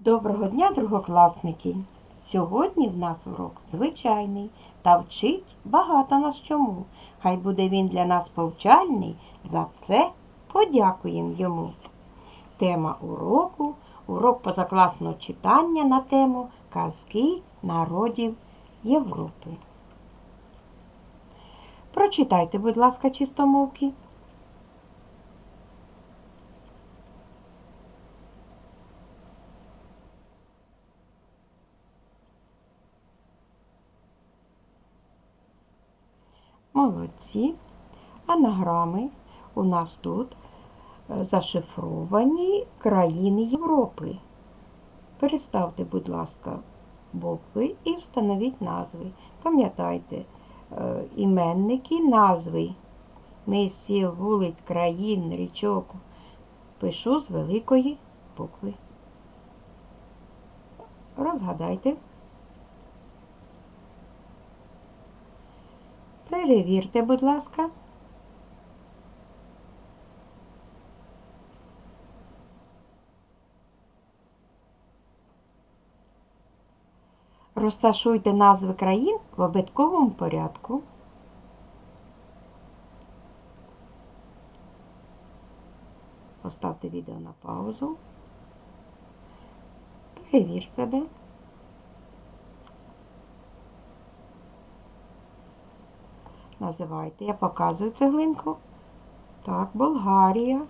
Доброго дня, другокласники! Сьогодні в нас урок звичайний та вчить багато нас чому. Хай буде він для нас повчальний, за це подякуємо йому. Тема уроку урок позакласного читання на тему Казки народів Європи. Прочитайте, будь ласка, чистомовки. Молодці. Анаграми у нас тут е, зашифровані країни Європи. Переставте, будь ласка, букви і встановіть назви. Пам'ятайте, е, іменники, назви. Міст сіл, вулиць, країн, річок. Пишу з великої букви. Розгадайте. Перевірте, будь ласка. Розташуйте назви країн в обидковому порядку. Поставте відео на паузу. Перевір себе. Називайте. Я показую цеглинку. Так, Болгарія.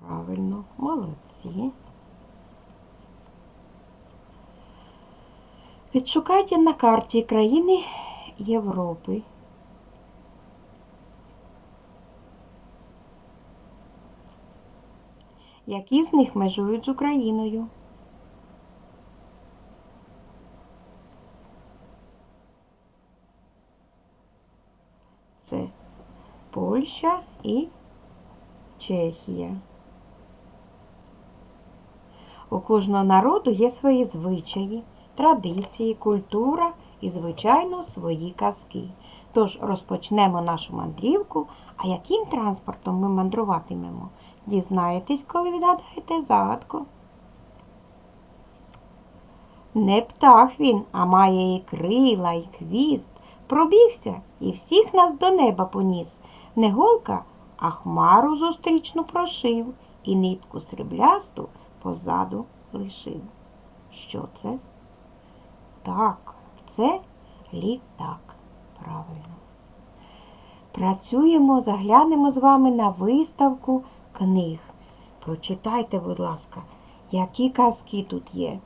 Правильно, молодці. Відшукайте на карті країни Європи. Які з них межують з Україною? Це Польща і Чехія. У кожного народу є свої звичаї, традиції, культура і, звичайно, свої казки. Тож розпочнемо нашу мандрівку, а яким транспортом ми мандруватимемо? Дізнаєтесь, коли відгадаєте загадку. Не птах він, а має і крила, і хвіст. Пробігся і всіх нас до неба поніс. Не голка, а хмару зустрічну прошив і нитку сріблясту позаду лишив. Що це? Так, це літак. Правильно. Працюємо, заглянемо з вами на виставку книг. Прочитайте, будь ласка, які казки тут є.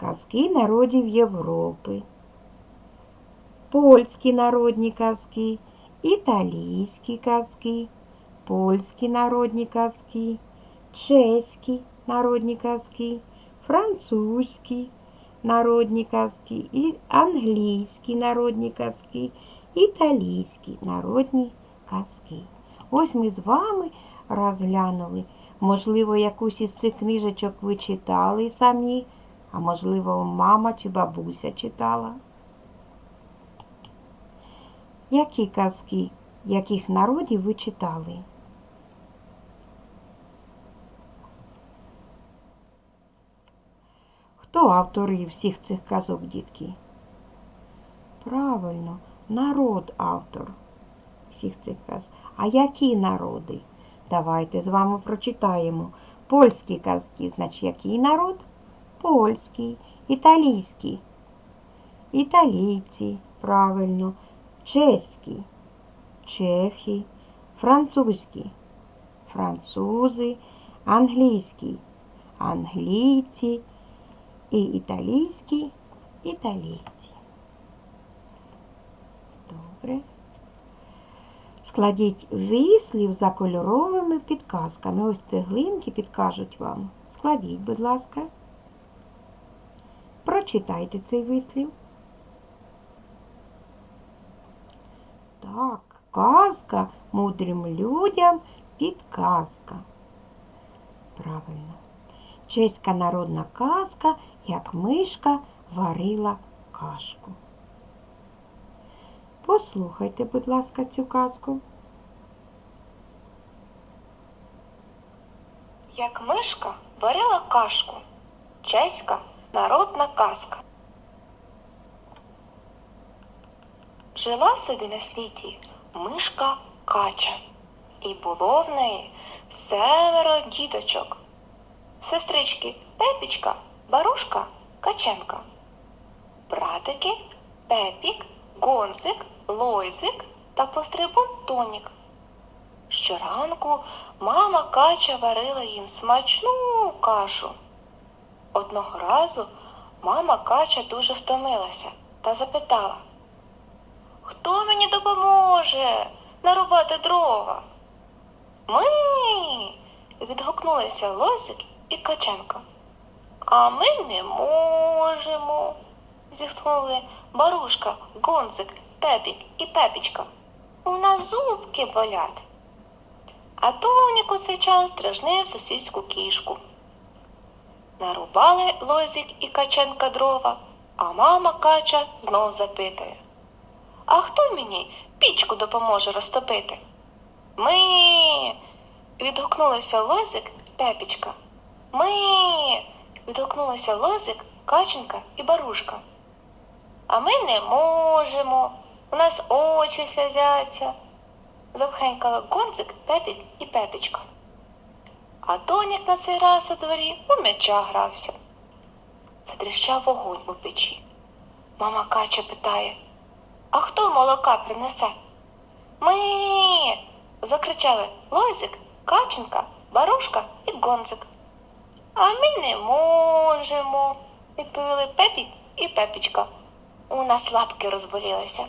Казки народів Європи, польські народні казки, італійські казки, польські народні казки, чеські народні казки, французькі народні казки, і англійські народні казки, італійські народні казки. Ось ми з вами розглянули. Можливо, якусь із цих книжечок ви читали самі, а можливо, мама чи бабуся читала. Які казки, яких народів ви читали? Хто автори всіх цих казок, дітки? Правильно, народ автор всіх цих казок. А які народи? Давайте з вами прочитаємо. Польські казки, значить, який народ? Польський, італійський. Італійці, правильно, чеські, чехи, французькі, французи, англійський, англійці і італійські, італійці. Добре. Складіть вислів за кольоровими підказками. Ось цеглинки підкажуть вам. Складіть, будь ласка. Прочитайте цей вислів. Так, казка мудрим людям підказка. Правильно. Чеська народна казка, як мишка варила кашку. Послухайте, будь ласка, цю казку. Як мишка варила кашку. Чеська народна казка. Жила собі на світі мишка кача, і було в неї семеро діточок. Сестрички Пепічка, Барушка, Каченка. Братики Пепік, Гонзик, Лойзик та пострибун Тонік. Щоранку мама кача варила їм смачну кашу. Одного разу мама кача дуже втомилася та запитала, хто мені допоможе нарубати дрова? Ми. відгукнулися Лозик і Каченко. А ми не можемо. зітхнули Барушка, Гонзик, Пепік і Пепічка. У нас зубки болять. А Тонік у цей час дражнив сусідську кішку. Нарубали Лозик і Каченка дрова, а мама Кача знов запитує. А хто мені пічку допоможе розтопити? Ми. відгукнулися Лозик Пепічка. Ми. відгукнулися Лозик, Каченка і Барушка. А ми не можемо. У нас очі сльозяться запхенькала Гонзик, Пепік і Пепічка. А Тонік на цей раз у дворі у м'яча грався. Затріщав вогонь у печі. Мама Кача питає А хто молока принесе? Ми. закричали Лозик, Каченка, Барушка і Гонзик. А ми не можемо, відповіли Пепік і Пепічка. У нас лапки розболілися.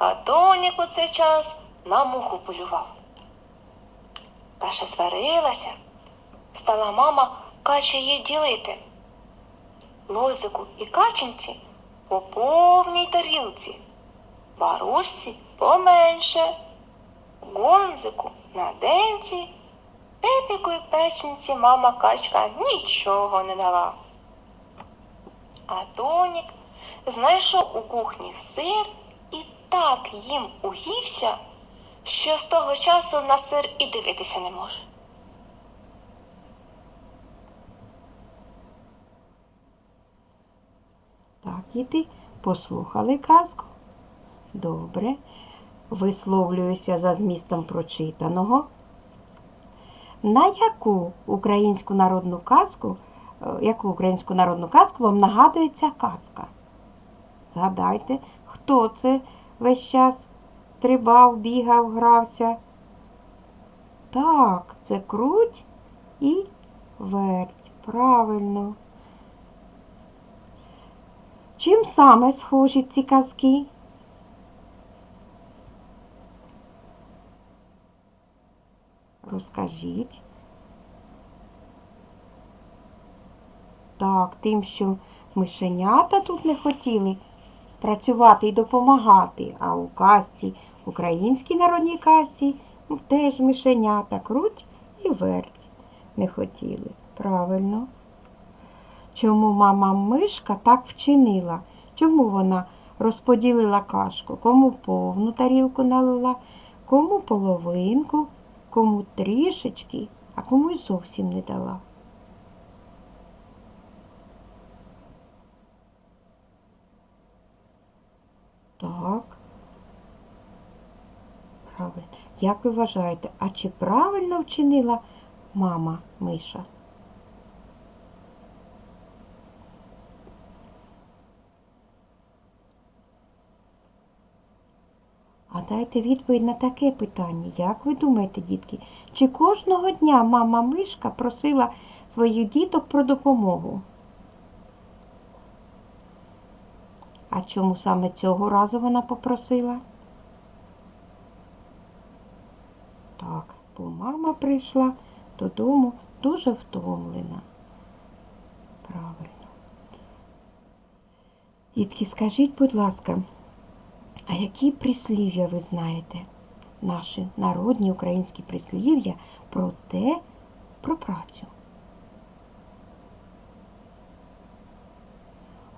А Тонік у цей час на муху полював. Каша сварилася, стала мама кача її ділити. Лозику і каченці по повній тарілці, барушці поменше, гонзику на денці, пепіку і печенці мама качка нічого не дала. А Тонік знайшов у кухні сир так їм уївся, що з того часу на сир і дивитися не може. Так, діти, послухали казку. Добре. Висловлююся за змістом прочитаного. На яку українську народну казку, е, яку українську народну казку вам нагадує ця казка? Згадайте, хто це весь час стрибав, бігав, грався? Так, це круть і верть. Правильно. Чим саме схожі ці казки? Розкажіть. Так, тим, що мишенята тут не хотіли працювати і допомагати, а у казці, українській народній казці, ну, теж мишенята круть і верть не хотіли. Правильно. Чому мама мишка так вчинила? Чому вона розподілила кашку? Кому повну тарілку налила, кому половинку, кому трішечки, а кому й зовсім не дала. Так. Правильно. Як ви вважаєте, а чи правильно вчинила мама Миша? А дайте відповідь на таке питання. Як ви думаєте, дітки, чи кожного дня мама Мишка просила своїх діток про допомогу? А чому саме цього разу вона попросила? Так, мама прийшла додому дуже втомлена. Правильно. Дітки, скажіть, будь ласка, а які прислів'я ви знаєте? Наші народні українські прислів'я про те, про працю.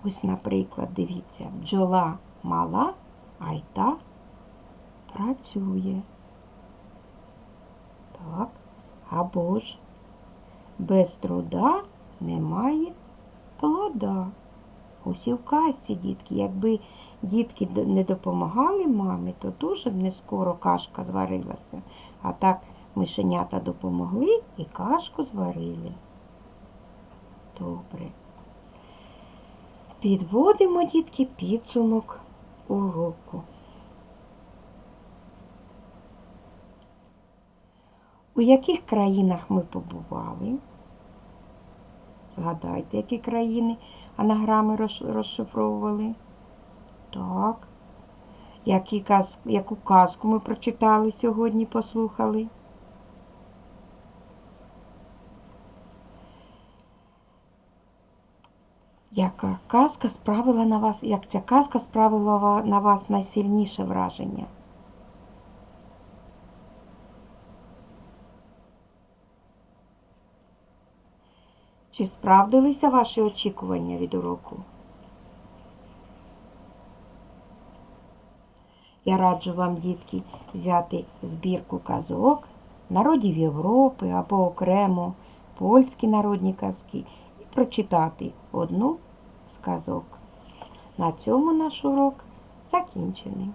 Ось, наприклад, дивіться, бджола мала, а й та працює. Так, або ж без труда немає плода. Усі в казці, дітки. Якби дітки не допомагали мамі, то дуже б не скоро кашка зварилася. А так мишенята допомогли і кашку зварили. Добре. Підводимо, дітки, підсумок уроку. У яких країнах ми побували? Згадайте, які країни анаграми розшифровували. Так. Які каз... Яку казку ми прочитали сьогодні, послухали? Яка казка справила на вас, як ця казка справила на вас найсильніше враження? Чи справдилися ваші очікування від уроку? Я раджу вам, дітки, взяти збірку казок народів Європи або окремо польські народні казки і прочитати одну з казок. На цьому наш урок закінчений.